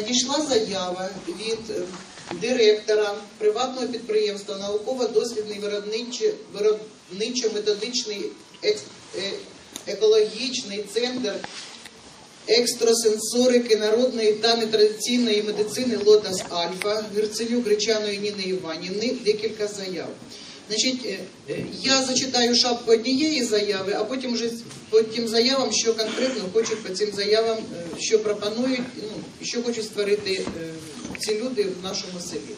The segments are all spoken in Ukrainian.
надійшла заява від е, директора приватного підприємства науково-дослідний виробничо- виробничо-методичний е, екологічний центр екстрасенсорики народної та нетрадиційної медицини Лотас Альфа Герценюк Гречаної Ніни Іванівни декілька заяв. Значить, е, е, я зачитаю шапку однієї заяви, а потім вже по тим заявам, що конкретно хочуть по цим заявам, е, що пропонують, ну, що хочуть створити ці люди в нашому селі.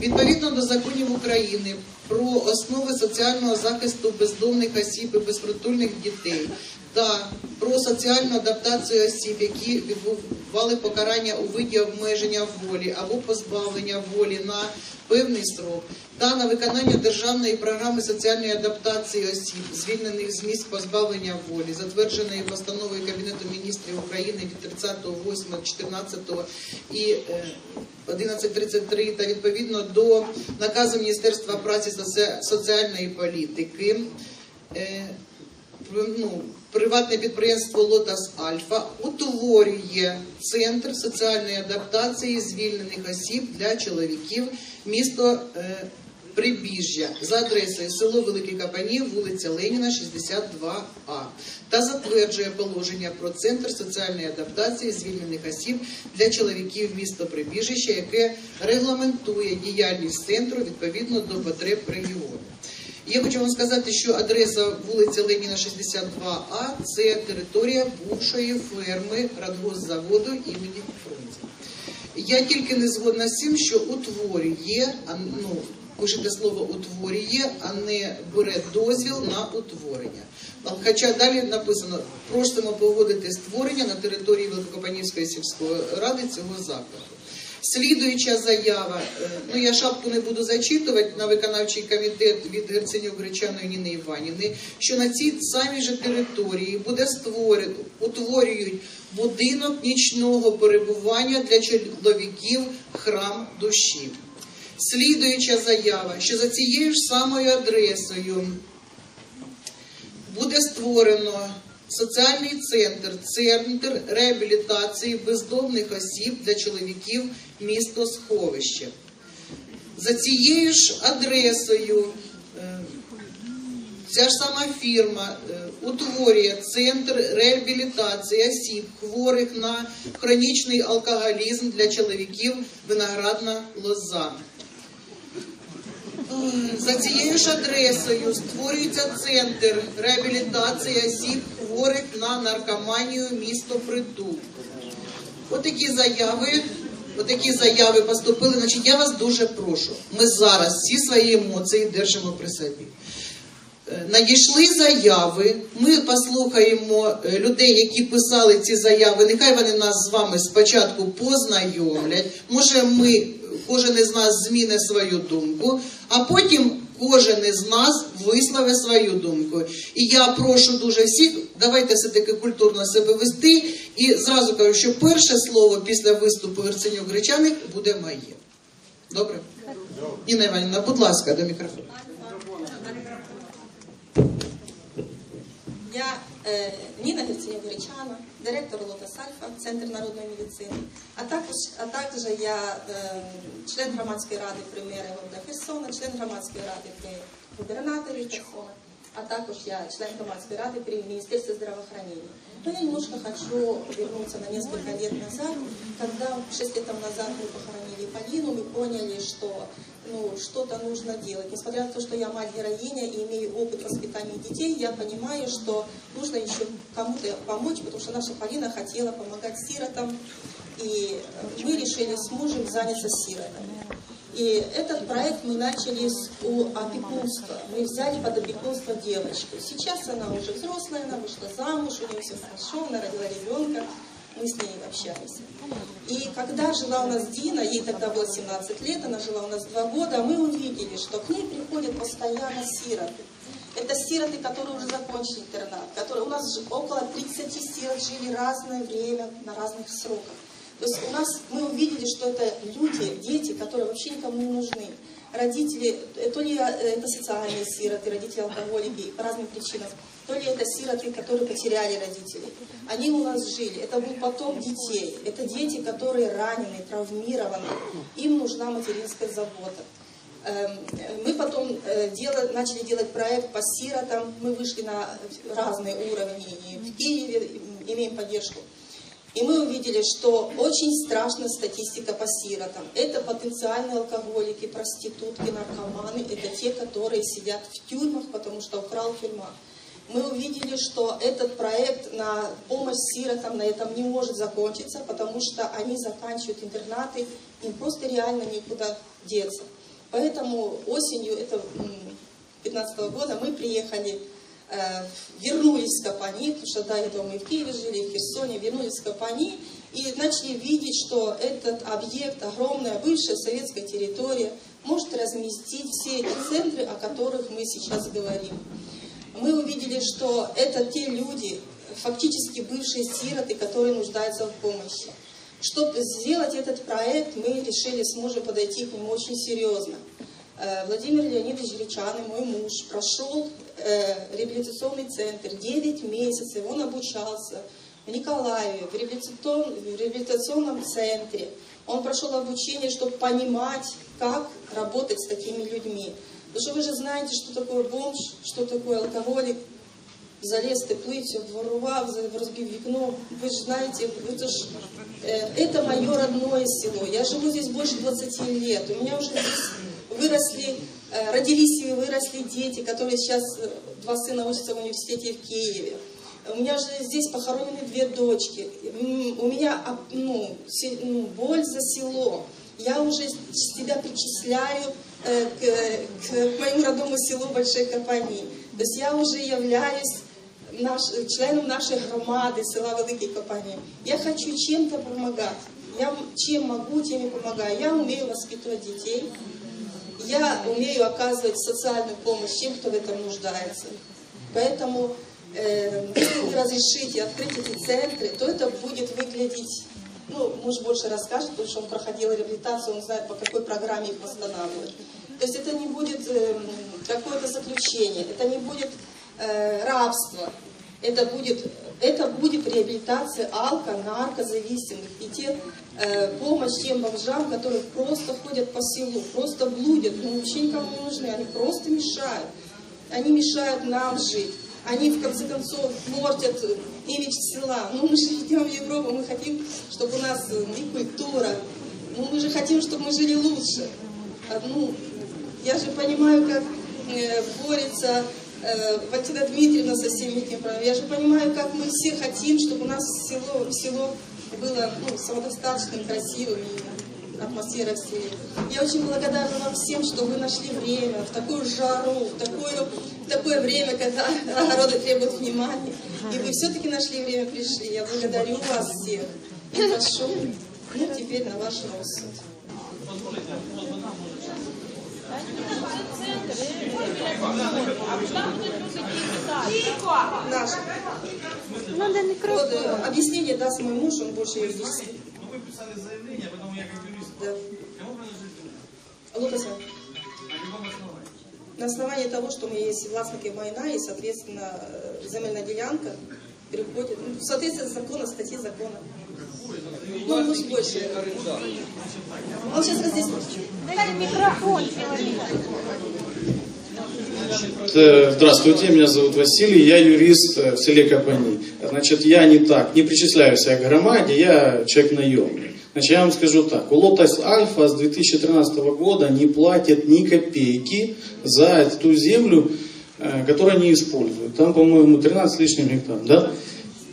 Відповідно до законів України про основи соціального захисту бездомних осіб і безпритульних дітей та про соціальну адаптацію осіб, які відбували покарання у виді обмеження волі або позбавлення волі на певний срок, та на виконання державної програми соціальної адаптації осіб, звільнених з місць позбавлення волі, затвердженої постановою Кабінету міністрів України від 30.08.14 і е, 11.33 та відповідно до наказу Міністерства праці соціальної політики. е, ну, приватне підприємство Лотас Альфа утворює центр соціальної адаптації звільнених осіб для чоловіків місто е, Прибіжжя за адресою село Великий Капанів, вулиця Леніна, 62А та затверджує положення про центр соціальної адаптації звільнених осіб для чоловіків міста Прибіжище, яке регламентує діяльність центру відповідно до потреб регіону. Я хочу вам сказати, що адреса вулиця Леніна 62А це територія бувшої ферми радгосзаводу імені Фрунзе. Я тільки не згодна з цим, що утворює, а ну пишете слово утворює, а не бере дозвіл на утворення. Хоча далі написано, просимо погодити створення на території Великопанівської сільської ради цього закладу. Слідуюча заява, е, ну я шапку не буду зачитувати на виконавчий комітет від Герценюк Гречаної Ніни Іванівни, що на цій самій же території буде створено, утворюють будинок нічного перебування для чоловіків храм душі. Слідуюча заява, що за цією ж самою адресою буде створено соціальний центр, центр реабілітації бездомних осіб для чоловіків місто Сховище. За цією ж адресою е, ця ж сама фірма е, утворює центр реабілітації осіб, хворих на хронічний алкоголізм для чоловіків виноградна лоза. За цією ж адресою створюється центр реабілітації осіб, хворих на наркоманію місто Притул. Отакі заяви, отакі заяви поступили. Значить, я вас дуже прошу. Ми зараз всі свої емоції держимо при собі. Е, Надійшли заяви. Ми послухаємо е, людей, які писали ці заяви. Нехай вони нас з вами спочатку познайомлять. Може, ми кожен із нас зміни свою думку, а потім кожен із нас висловить свою думку. І я прошу дуже всіх, давайте все-таки культурно себе вести. І зразу кажу, що перше слово після виступу Герценюк Гречаних буде моє. Добре? Ніна Іванівна, будь ласка, до мікрофону. Я Ніна Герценюк Гречана, директор Лотос Альфа, Центр народної медицини. А також, а також я е, член громадської ради при мері города Херсона, член громадської ради при губернаторі Херсона, а також я член громадской рады при Министерстве здравоохранения. Но я немножко хочу вернуться на несколько лет назад, когда 6 лет тому назад мы похоронили Полину, мы поняли, что ну, что-то нужно делать. Несмотря на то, что я мать-героиня и имею опыт воспитания детей, я понимаю, что нужно еще кому-то помочь, потому что наша Полина хотела помогать сиротам, и э, мы решили с мужем заняться сиротами. И этот проект мы начали с у опекунства. Мы взяли под опекунство девочку. Сейчас она уже взрослая, она вышла замуж, у нее все хорошо, она родила ребенка. Мы с ней общались. И когда жила у нас Дина, ей тогда было 17 лет, она жила у нас два года, мы увидели, что к ней приходят постоянно сироты. Это сироты, которые уже закончили интернат, которые у нас около 30 сирот жили разное время, на разных сроках. То есть у нас мы увидели, что это люди, дети, которые вообще никому не нужны. Родители, э, то ли э, это социальные сироты, родители алкоголики по разным причинам, то ли это сироты, которые потеряли родителей. Они у нас жили. Это был потом детей. Это дети, которые ранены, травмированы. Им нужна материнская забота. Эм, Мы потом э, дела- начали делать проект по сиротам. Мы вышли на разные уровни и в Киеве имеем поддержку. И мы увидели, что очень страшная статистика по сиротам. Это потенциальные алкоголики, проститутки, наркоманы. Это те, которые сидят в тюрьмах, потому что украл тюрьма. Мы увидели, что этот проект на помощь сиротам на этом не может закончиться, потому что они заканчивают интернаты, им просто реально некуда деться. Поэтому осенью этого 2015 года мы приехали, э, вернулись в Капани, потому что до этого мы в Киеве жили, в Херсоне, вернулись в Капани и начали видеть, что этот объект, огромная бывшая советская территория, может разместить все эти центры, о которых мы сейчас говорим. Мы увидели, что это те люди, фактически бывшие сироты, которые нуждаются в помощи. Чтобы сделать этот проект, мы решили, сможем подойти к нему очень серьезно. Э, Владимир Леонидович Гречаный, мой муж, прошел э, реабилитационный центр 9 месяцев, он обучался в Николаеве, в реабилитационном центре. Он прошел обучение, чтобы понимать, как работать с такими людьми. Потому что вы же знаете, что такое бомж, что такое алкоголик, залез теплый, все ворував, разбив вікно. Ви ж знаете, это, ж, э, это мое родное село. Я живу здесь больше 20 лет. У меня уже здесь выросли, э, родились и выросли дети, которые сейчас, э, два сына учатся в университете в Киеве. У меня же здесь похоронены две дочки. У меня ну, ну, боль за село. Я уже себя причисляю к, к моему родному селу Большой Капани. То есть я уже являюсь наш, членом нашей громады села Великий Капани. Я хочу чем-то помогать. Я чем могу, тем и помогаю. Я умею воспитывать детей. Я умею оказывать социальную помощь тем, кто в этом нуждается. Поэтому, э, если вы разрешите открыть эти центры, то это будет выглядеть, ну, муж больше расскажет, потому что он проходил реабилитацию, он знает, по какой программе их восстанавливать. То есть это не будет э, какое-то заключение, это не будет э, рабство, это будет, это будет реабилитация алко, наркозависимых и те, э, помощь тем бомжам, которые просто ходят по селу, просто блудят, ну вообще никому не нужны, они просто мешают. Они мешают нам жить. Они, в конце концов, портят имидж села. Ну, мы же идем в Европу, мы хотим, чтобы у нас э, и культура. Ну, мы же хотим, чтобы мы жили лучше. А, Ну, я же понимаю, как э, борется э, Валентина Дмитриевна со всеми проблемами. Я же понимаю, как мы все хотим, чтобы у нас село, село было ну, самодостаточным, красивым атмосфера в селе. Я очень благодарна вам всем, что вы нашли время в такую жару, в такое, в такое время, когда огороды требуют внимания. И вы все-таки нашли время, пришли. Я благодарю вас всех. И прошу, ну, теперь на ваш рассуд. Наш. Надо микрофон. э, объяснение даст мой муж, он больше юридический. Ну, вы писали заявление, потом я как. Да. Кому принадлежит земля? Лукаса. На основании? На основании того, что мы есть властники майна и, соответственно, э, земельная делянка переходит, ну, в соответствии с закона, статьи закона. Ну, может, больше. Он сейчас разъяснит. Дайте микрофон человеку. Э, Здравствуйте, меня зовут Василий, я юрист э, в селе Капани. Значит, я не так, не причисляю себя к громаде, я человек наемный. Значит, я вам скажу так, у Лотос Альфа с 2013 года не платят ни копейки за ту землю, э, которую они используют. Там, по-моему, 13 с лишним гектар, да?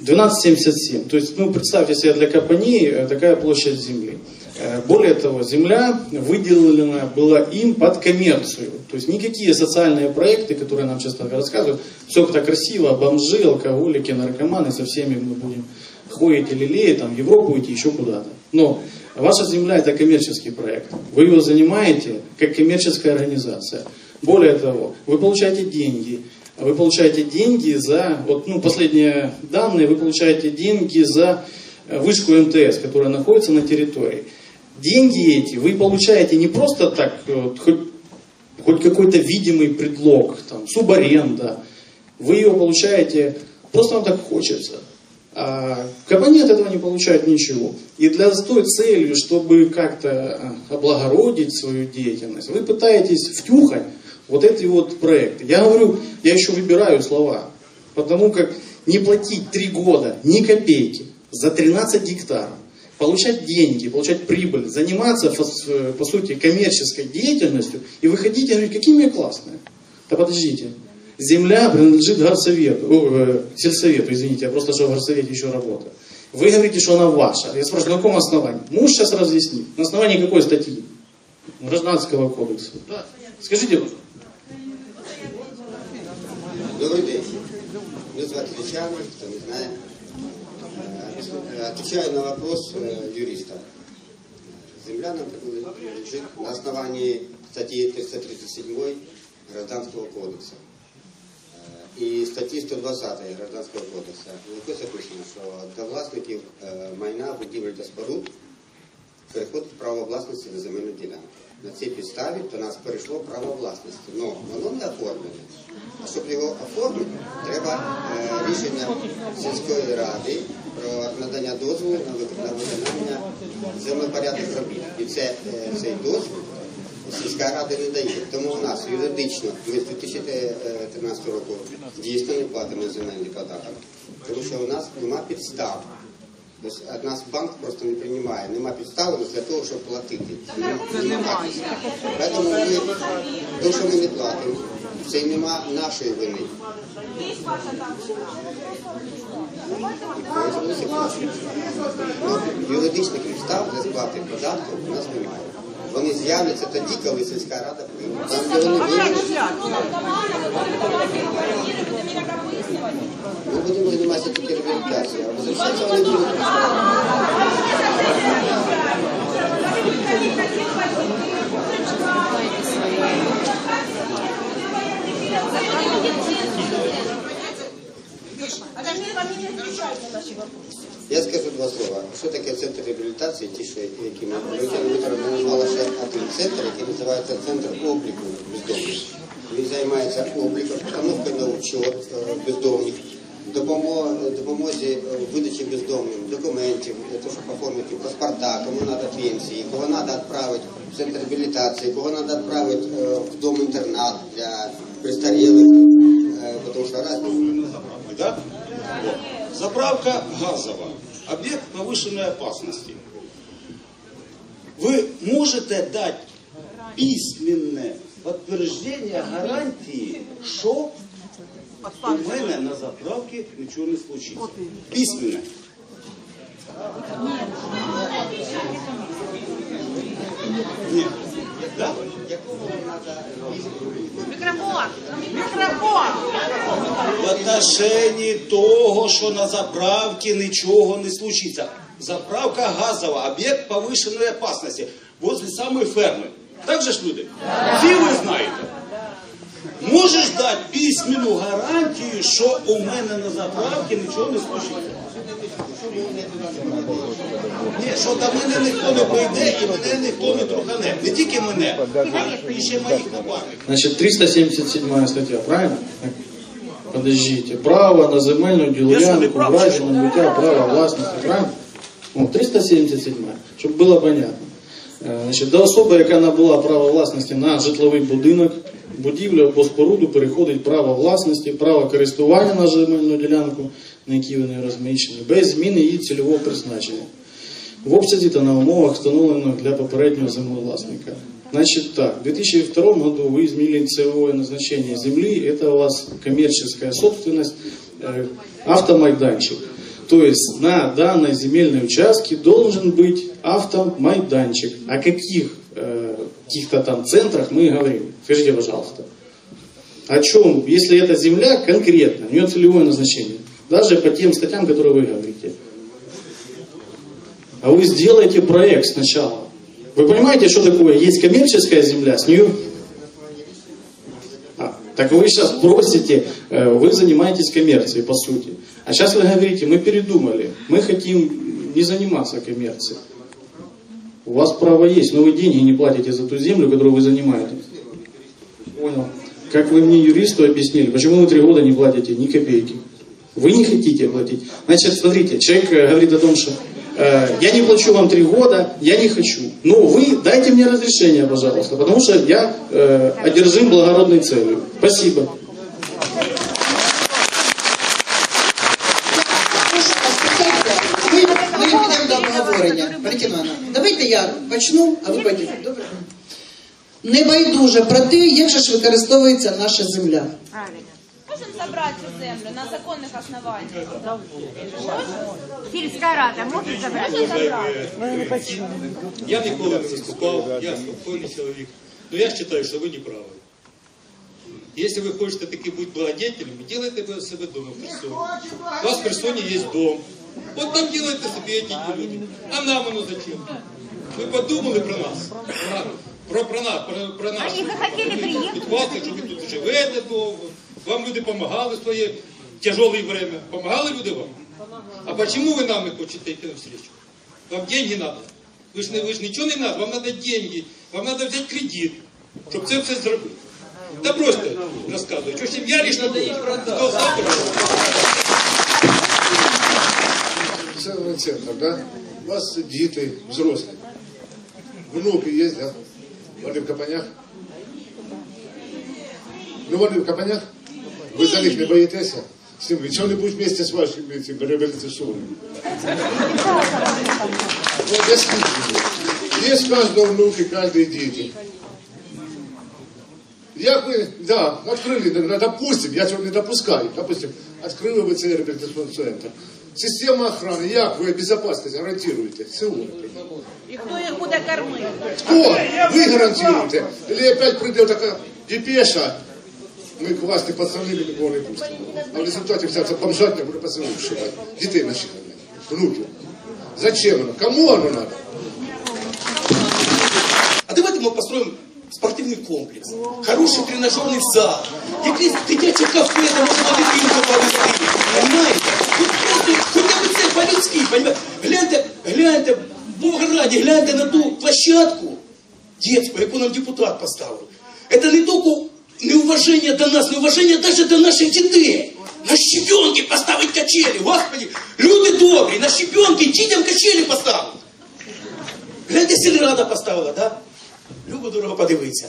12,77. То есть, ну, представьте себе, для Капани э, такая площадь земли. Э, Более того, земля выделена была им под коммерцию. То есть никакие социальные проекты, которые нам часто рассказывают, все так красиво, бомжи, алкоголики, наркоманы, со всеми мы будем ходить или лелеять, там, в Европу идти, еще куда-то. Но ваша земля это коммерческий проект. Вы его занимаете как коммерческая организация. Более того, вы получаете деньги. Вы получаете деньги за, вот, ну, последние данные, вы получаете деньги за э, вышку МТС, которая находится на территории. Деньги эти вы получаете не просто так, э, вот, хоть, хоть какой-то видимый предлог, там, субаренда. Вы ее получаете, просто вам так хочется. А кабани от этого не получают ничего. И для с той целью, чтобы как-то э, облагородить свою деятельность, вы пытаетесь втюхать вот эти вот проекты. Я говорю, я еще выбираю слова, потому как не платить три года ни копейки за 13 гектаров, получать деньги, получать прибыль, заниматься, э, по сути, коммерческой деятельностью и выходить и говорить, какие классные. Да подождите, земля принадлежит горсовету, о, э, сельсовету, извините, я просто что в горсовете еще работаю. Вы говорите, что она ваша. Я спрашиваю, на каком основании? Муж сейчас разъяснит. На основании какой статьи? Гражданского кодекса. Да. Скажите, пожалуйста. Добрий день. Хто не знає. Е, Отвечаю на вопрос е, юриста. Земля нам принадлежит на основании статьи 337 Гражданского кодекса і статті 120 Гражданського кодексу, в якій записано, що до власників е, майна, будівель та споруд переходить право власності на земельну ділянку. На цій підставі до нас перейшло право власності. Ну, воно не оформлене. А щоб його оформити, треба е, рішення сільської ради про надання дозволу на виконання землепорядних робіт. І це, е, цей дозвіл сільська рада не дає. Тому у нас юридично ми з 2013 року дійсно не платимо земельний податок. Тому що у нас нема підстав. Тобто нас банк просто не приймає, нема підстави для того, щоб платити. Немає. Тому ми, то, що ми не платимо, це й нема нашої вини. Юридичних підстав для сплати податків у нас немає. Вони з'являться тоді, коли сільська рада прийме. Там, де вони виявляться, ми будемо займатися тільки реабілітацією, а вони будуть. Я скажу два слова. Що таке центр реабілітації, ті, що, які ми назвала ще один центр, який називається Центр обліку бездомних. Він займається обліком, встановкою на учет е, бездомних, допомозі в видачі бездомним документів, для того, щоб оформити паспорта, кому треба пенсії, кого треба відправити в центр реабілітації, кого треба відправити в дом-інтернат для престарілих, тому що разні Да? Вот. Заправка газова. Объект повышенной опасности. Вы можете дать письменне підтвердження гарантії, що у мене на заправці нічого не случиться. Письменне. Микрофон! Микрофон! В отношении того, що на заправці нічого не случиться. Заправка газова, об'єкт повищеної опасності, возле самої ферми. Так же ж люди? Всі ви знаєте. Можеш дати письменну гарантію, що у мене на заправці нічого не случиться. Ні, що до мене ніхто не прийде і мене ніхто не трухане. Не тільки мене, а і ще моїх напарників. Значит, 377 статья, правильно? Подождите. Право на земельну ділянку, разі набуття права власності, правильно? О, 377, щоб було понятно. Е, Значить, до особи, яка набула право власності на житловий будинок, будівлю або споруду переходить право власності, право користування на земельну ділянку, на якій вони розміщені, без зміни її цільового призначення. В обсязі та на умовах, встановлених для попереднього землевласника. Значит так, в 2002 году вы изменили целевое назначение земли, это у вас коммерческая собственность, э, автомайданчик. То есть на данной земельной участке должен быть автомайданчик. О каких э, каких-то там центрах мы говорим? Скажите, пожалуйста. О чем, если эта земля конкретно, у нее целевое назначение? Даже по тем статьям, которые вы говорите. А вы сделайте проект сначала. Вы понимаете, что такое? Есть коммерческая земля, с нее... А, так вы сейчас просите, э, вы занимаетесь коммерцией, по сути. А сейчас вы говорите, мы передумали, мы хотим не заниматься коммерцией. У вас право есть, но вы деньги не платите за ту землю, которую вы занимаете. Понял. Как вы мне, юристу, объяснили, почему вы три года не платите ни копейки? Вы не хотите платить. Значит, смотрите, человек э, говорит о том, что э, я не плачу вам три года, я не хочу. Но вы дайте мне разрешение, пожалуйста, потому что я э, одержим благородной целью. Спасибо. Прошу вас, присядьте. Ми, ми підемо до обговорення. Валентина Івановна, давайте я почну, а ви потім. Добре? Небайдуже про те, як же ж використовується наша земля. Правильно. Можем забрать эту землю на законных основаниях. Сільська рада може забрати? Можем забрать. Я ніколи не виступав, я спокійний чоловік. Но я вважаю, що ви не праві. Если вы хотите таки быть благодетелем, делайте вы себе дома в Херсоне. У вас в Херсоне есть дом. Вот там делайте себе эти люди. А нам оно зачем? Вы подумали про нас? Про, про, про нас, про, про нас. Они захотели приехать. Від вас, що ви тут живете довго. Вам люди допомагали в своє тяжеле время. Помагали люди вам? А почему вы нам не хочете идти навстречу? Вам деньги надо. Ви ж, не, ви ж нічого не надо, вам надо деньги, вам надо взяти кредит, щоб це все зробити. Та просто розказую, що сім'я лиш надо їх центр, да? У вас діти, взрослі. Внуки є, да? Вони в капанях. Ну вони в капанях. Ви за них не боїтеся? З ними що-нибудь вместе з вашими цими реабілітаціонними. Ну, объясните мне. Есть у каждого внуки, каждые дети. Як ви, да, відкрили, ну, допустим, я цього не допускаю, допустим, відкрили ви цей реабілітаційний центр. Система охраны, як ви безопасность гарантируете? Сьогодні. И кто их будет кормить? Хто? Ви гарантуєте? Или опять прийде така депеша, ми к вас не пацанили, нікого не пустимо. А в результаті вся ця бомжатня буде пацанів вшивати. Дітей наших, внуків. Зачем воно? Кому воно надо? А давайте ми построїмо спортивний комплекс, хороший тренажерний зал, якесь дитяче кафе, де можна дитинку повезти. Понимаєте? Ну, просто хоча б це по-людськи, понимаєте? Гляньте, гляньте, Бога раді, гляньте на ту площадку детскую, яку нам депутат поставив. Это не тільки неуваження до нас, неуваження навіть до наших дітей. На щебенки поставить качелі, господи, люди добрі, на щебенки дітям качелі поставили. Гляньте, сільрада поставила, да? Любо дорого подивитися.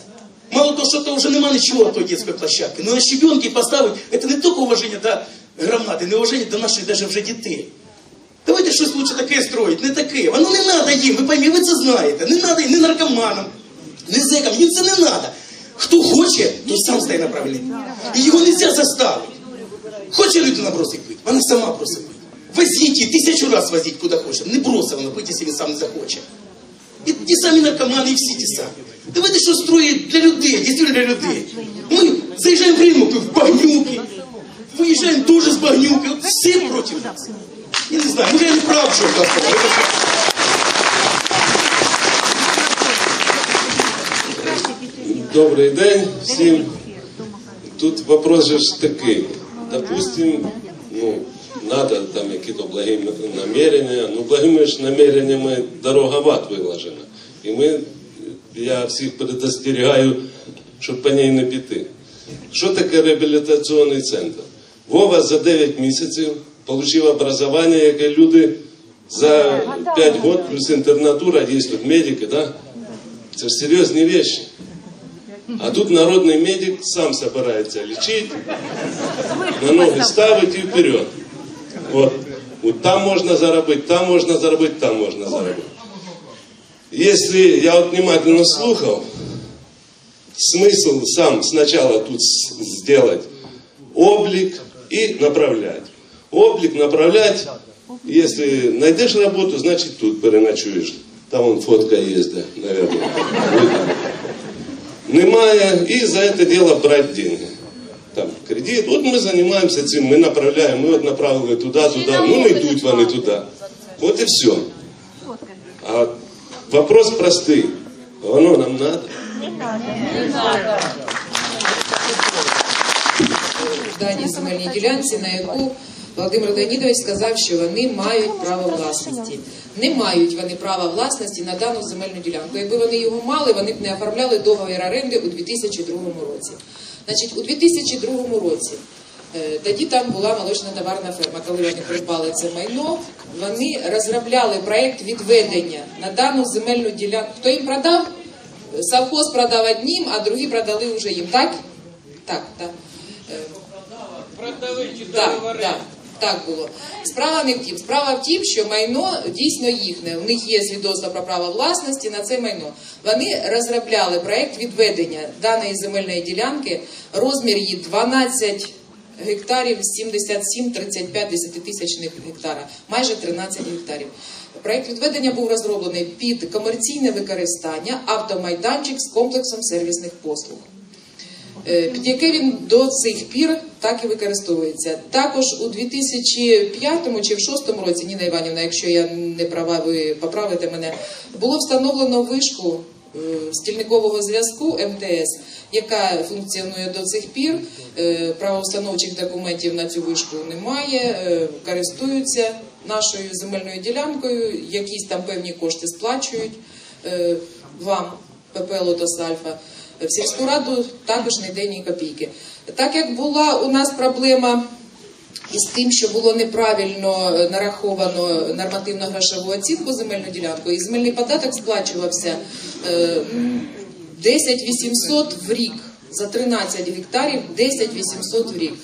Мало того, що то вже нема нічого тої дитячої площадки. Ну на щебенки поставить, це не тільки уваження до громади, не уваження до наших даже вже дітей. Давайте щось лучше таке строїть, не таке. Воно не треба їм, ви поймі, ви це знаєте. Не треба ні наркоманам, ні зекам, їм це не треба. Хто хоче, той сам стає на правильний. І його не заставити. Хоче людина бросить пити, вона сама бросить пити. Возіть її, тисячу раз возіть куди хоче. Не бросить вона пити, якщо він сам не захоче. І ті самі наркомани, і всі ті самі. Давайте що строїть для людей, дійсно для людей. Ми заїжджаємо в Римовку, в Багнюки, виїжджаємо теж з Багнюки, всі проти нас. Я не знаю, може я не прав, що так сказав. Добрий день всім. Тут вопрос же ж такий. Допустим, ну, надо там какие-то благие намерения. Ну, благими ж намереннями дорога в ад виложена. І ми, я всіх предостерігаю, щоб по ній не піти. Що таке реабілітаційний центр? Вова за 9 місяців отримав образування, яке люди за 5 років, плюс інтернатура, є тут медики, да? Це ж серйозні речі. А тут народный медик сам собирается лечить, на ноги ставить и вперед. Вот. Вот там можно заработать, там можно заработать, там можно заработать. Если я вот внимательно слухал, смысл сам сначала тут сделать облик и направлять. Облик направлять, если найдешь работу, значит тут переночуешь. Там вон фотка есть, да, наверное Видно. Немає, і за це діло брати деньги. Там кредит. От ми займаємося цим, ми направляємо, ми от направили туди, туди, ну не йдуть вони туди. От і все. А вопрос простий. Воно нам треба? в даній земельній ділянці, на яку Володимир Леонідович сказав, що вони мають право власності. Не мають вони права власності на дану земельну ділянку. Якби вони його мали, вони б не оформляли договір оренди у 2002 році. Значить, у 2002 році е, тоді там була молочна товарна ферма. Коли вони придбали це майно, вони розробляли проект відведення на дану земельну ділянку. Хто їм продав? Совхоз продав одним, а другі продали вже їм. Так? Так, так. Е, так, так, так було. Справа не в тім. Справа в тім, що майно дійсно їхнє. У них є свідоцтво про право власності на це майно. Вони розробляли проект відведення даної земельної ділянки. Розмір її 12 гектарів 77-35 десятитисячних гектара, майже 13 гектарів. Проект відведення був розроблений під комерційне використання автомайданчик з комплексом сервісних послуг. Е, під яке він до цих пір так і використовується. Також у 2005 чи в 2006 році, Ніна Іванівна, якщо я не права, ви поправите мене, було встановлено вишку е, стільникового зв'язку МТС, яка функціонує до цих пір. Е, Правоустановчих документів на цю вишку немає, користуються нашою земельною ділянкою, якісь там певні кошти сплачують вам, ПП «Лотос Альфа». В сільську раду також не йде ні копійки. Так як була у нас проблема із тим, що було неправильно е, нараховано нормативно-грошову оцінку земельну ділянку, і земельний податок сплачувався е, 10 800 в рік за 13 гектарів, 10 800 в рік.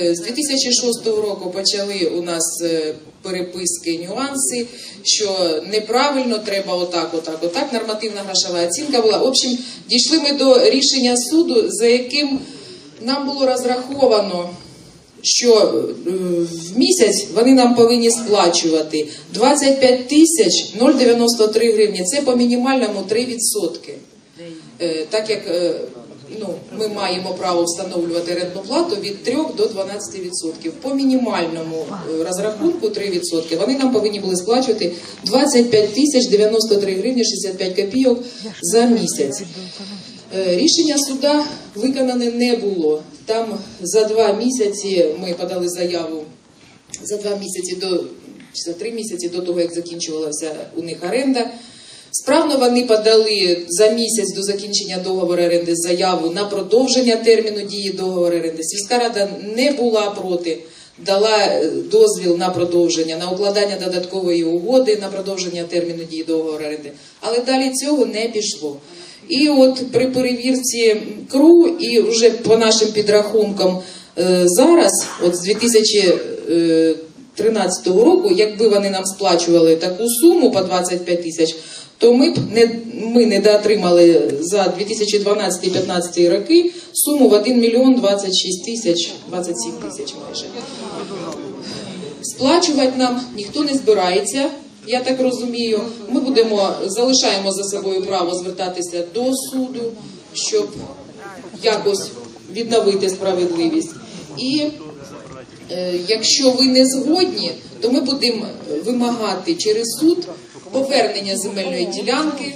Е, З 2006 року почали у нас е, переписки, нюанси, що неправильно треба отак, отак, отак. Нормативна грошова оцінка була. В общем, дійшли ми до рішення суду, за яким нам було розраховано, що е, в місяць вони нам повинні сплачувати 25 тисяч 0,93 гривні. Це по мінімальному 3%. Е, Так як ну, ми маємо право встановлювати рентну плату від 3 до 12%. По мінімальному е, розрахунку 3%. Вони нам повинні були сплачувати 25 тисяч 93 гривні 65 копійок за місяць. Е, Рішення суда виконане не було. Там за два місяці ми подали заяву за два місяці до чи за три місяці до того, як закінчувалася у них оренда. Справно вони подали за місяць до закінчення договору оренди заяву на продовження терміну дії договору оренди. Сільська рада не була проти, дала е, дозвіл на продовження, на укладання додаткової угоди на продовження терміну дії договору оренди. Але далі цього не пішло. І от при перевірці КРУ і вже по нашим підрахункам е, зараз, от з 2013 року, якби вони нам сплачували таку суму по 25 тисяч, то ми б не ми не доотримали за 2012-2015 роки суму в 1 мільйон 26 тисяч 27 тисяч майже. Сплачувати нам ніхто не збирається. Я так розумію, ми будемо залишаємо за собою право звертатися до суду, щоб якось відновити справедливість. І е, якщо ви не згодні, то ми будемо вимагати через суд повернення земельної ділянки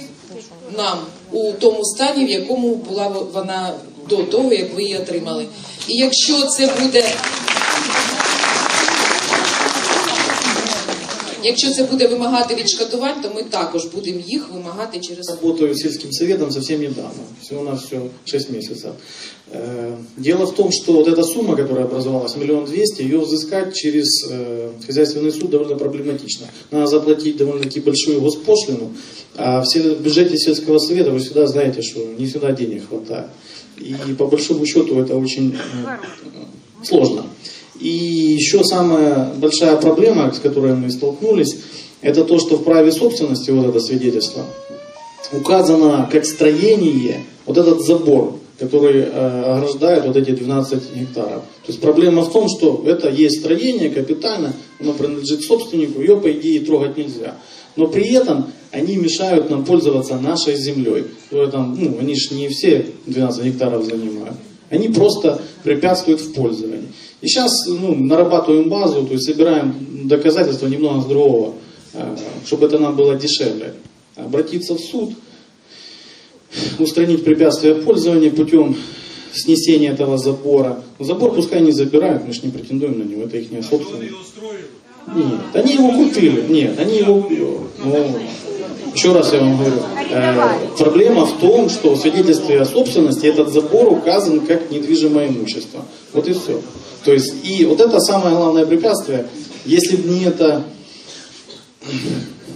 нам у тому стані, в якому була вона до того, як ви її отримали. І якщо це буде Якщо це буде вимагати відшкодувань, то ми також будемо їх вимагати через. Работаю сельским советом совсем недавно, всего на все 6 месяцев. Э, Дело в том, что вот эта сумма, которая образовалась, миллион двести, ее взыскать через э, хозяйственный суд довольно проблематично. Надо заплатить довольно-таки большую госпошлину, а в сел- в бюджете сельского совета вы всегда знаете, что не всегда денег хватает. И по большому счету это очень э, сложно. И еще самая большая проблема, с которой мы столкнулись, это то, что в праве собственности вот это свидетельство указано как строение вот этот забор, который э, ограждает вот эти 12 гектаров. То есть проблема в том, что это есть строение капитально, оно принадлежит собственнику, ее по идее трогать нельзя. Но при этом они мешают нам пользоваться нашей землей. Там, ну, они же не все 12 гектаров занимают. Они просто препятствуют в пользовании. И сейчас ну, нарабатываем базу, то есть собираем доказательства немного с другого, э, чтобы это нам было дешевле. Обратиться в суд, устранить препятствия в пользовании путем снесения этого забора. Забор пускай не забирают, мы же не претендуем на него, это их собственность. Нет, они его купили. Нет, они его... Ну, еще раз я вам говорю. э, проблема в том, что в свидетельстве о собственности этот забор указан как недвижимое имущество. Вот и все. То есть, и вот это самое главное препятствие. Если бы не это...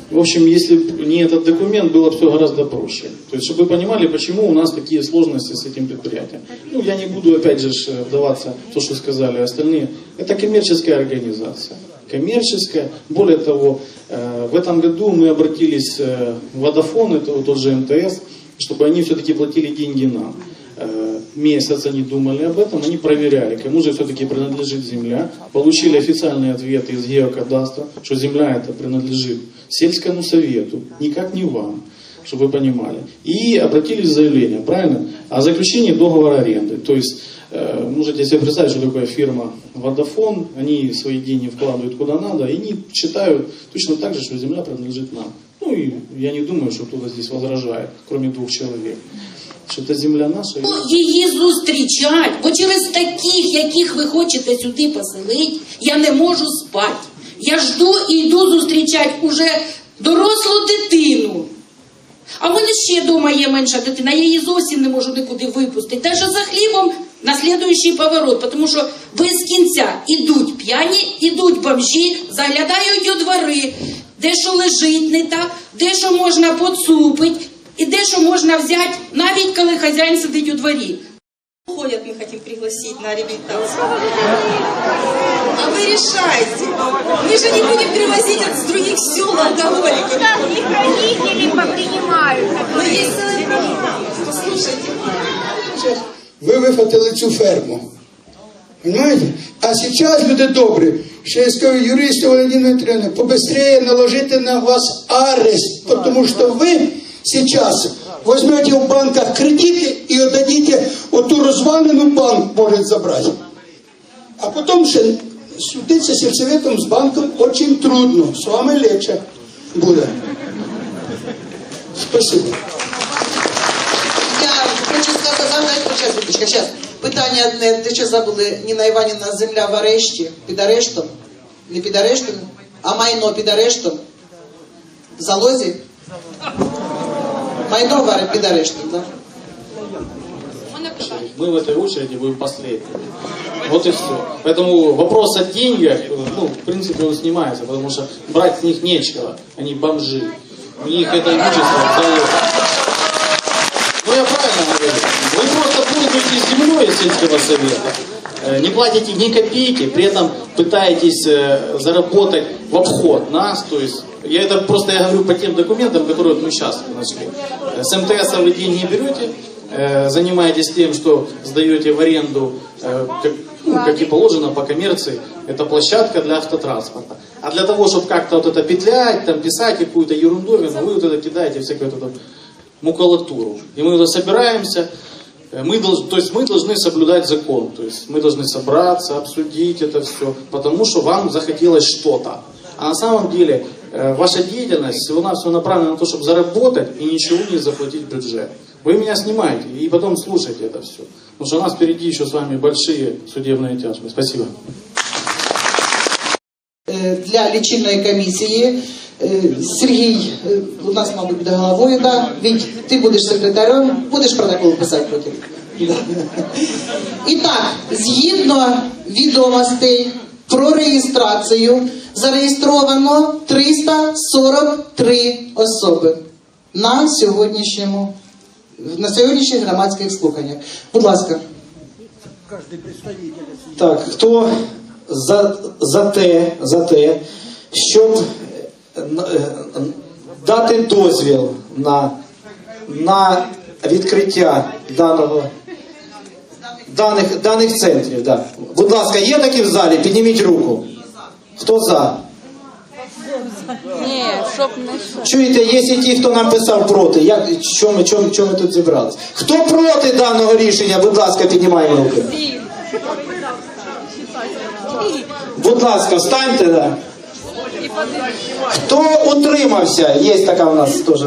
В общем, если бы не этот документ, было все гораздо проще. То есть, чтобы вы понимали, почему у нас такие сложности с этим предприятием. Ну, я не буду, опять же, ж, вдаваться в то, что сказали остальные. Это коммерческая организация. Коммерческая. Более того, э, в этом году мы обратились э, в Водофон, это тот же МТС, чтобы они все-таки платили деньги нам. Э, Месяц они думали об этом, они проверяли, кому же все-таки принадлежит земля. Получили официальный ответ из геокадастра, что земля это принадлежит сельскому совету, никак не вам, чтобы вы понимали. И обратились с заявлением, правильно? О заключении договора аренды. То есть, можете себе представить, что такое фирма Водофон, они свои деньги вкладывают куда надо, и они считают точно так же, что земля принадлежит нам. Ну и я не думаю, что кто-то здесь возражает, кроме двух человек. Що це земля наша. її зустрічать, бо через таких, яких ви хочете сюди поселити, я не можу спати. Я жду і йду зустрічати уже дорослу дитину. А в мене ще вдома є менша дитина, я її зовсім не можу нікуди випустити. Навіть за хлібом на слідуючий поворот, тому що без кінця ідуть п'яні, ідуть бомжі, заглядають у двори, де що лежить не так, де що можна поцупити, і де що можна взяти, навіть коли хазяїн сидить у дворі. Ходят, мы хотим пригласить на реабилитацию. А вы решайте. Мы же не будем привозить от- с других сел алкоголиков. Их родители попринимают. Но есть целая программа. Послушайте. ви вихватили цю ферму. Понимаете? А зараз, люди добрі, ще я скажу юристу Валентину Петрівну, побыстрее наложити на вас арест, тому що ви сейчас возьмете в банках кредити і отдадите оту розвалену банк может забрати. А потім ще судитися з сельсоветом з банком очень трудно. З вами легче буде. Спасибо. Я хочу сказати, зараз, Віточка, зараз. Питання одне, ти що забули, Ніна Іванівна, земля в арешті, під арештом? Не під арештом, а майно під арештом? В залозі? Майно в аре- під арештом, так? Мы в этой очереди будем последними. Вот и все. Поэтому вопрос о деньгах, ну, в принципе, он снимается, потому что брать с них нечего. Они бомжи. У них это имущество в залоге. Ну, я правильно говорю. Вы пользуетесь землей сельского совета, э, не платите ни копейки, при этом пытаетесь э, заработать в обход нас, то есть я это просто я говорю по тем документам, которые мы сейчас нашли. Э, С МТС вы деньги берете, э, занимаетесь тем, что сдаете в аренду, как, ну, как и положено по коммерции, это площадка для автотранспорта. А для того, чтобы как-то вот это петлять, там писать какую-то ерундовину, вы вот это кидаете всякую вот эту макулатуру. И мы вот собираемся, мы должны, то есть мы должны соблюдать закон, то есть мы должны собраться, обсудить это все, потому что вам захотелось что-то. А на самом деле э, ваша деятельность всего-навсего направлена на то, чтобы заработать и ничего не заплатить в бюджет. Вы меня снимаете и потом слушайте это все. Потому что у нас впереди еще с вами большие судебные тяжбы. Спасибо. Е, Для лічильної комісії е, Сергій е, у нас, мабуть, буде головою, да? Віть, ти будеш секретарем, будеш протокол писати потім. І так, згідно відомостей про реєстрацію, зареєстровано 343 особи на сьогоднішньому на сьогоднішніх громадських слуханнях. Будь ласка. Так, хто за, за те, за те, щоб е, е, дати дозвіл на, на відкриття даного даних, даних центрів. Да. Будь ласка, є такі в залі? Підніміть руку. Хто за? Ні, щоб не Чуєте, є і ті, хто нам писав проти. Як, що, ми, що, що ми тут зібрались? Хто проти даного рішення, будь ласка, піднімаємо руки. Будь ласка, встаньте. Да. Хто утримався? Є така у нас теж.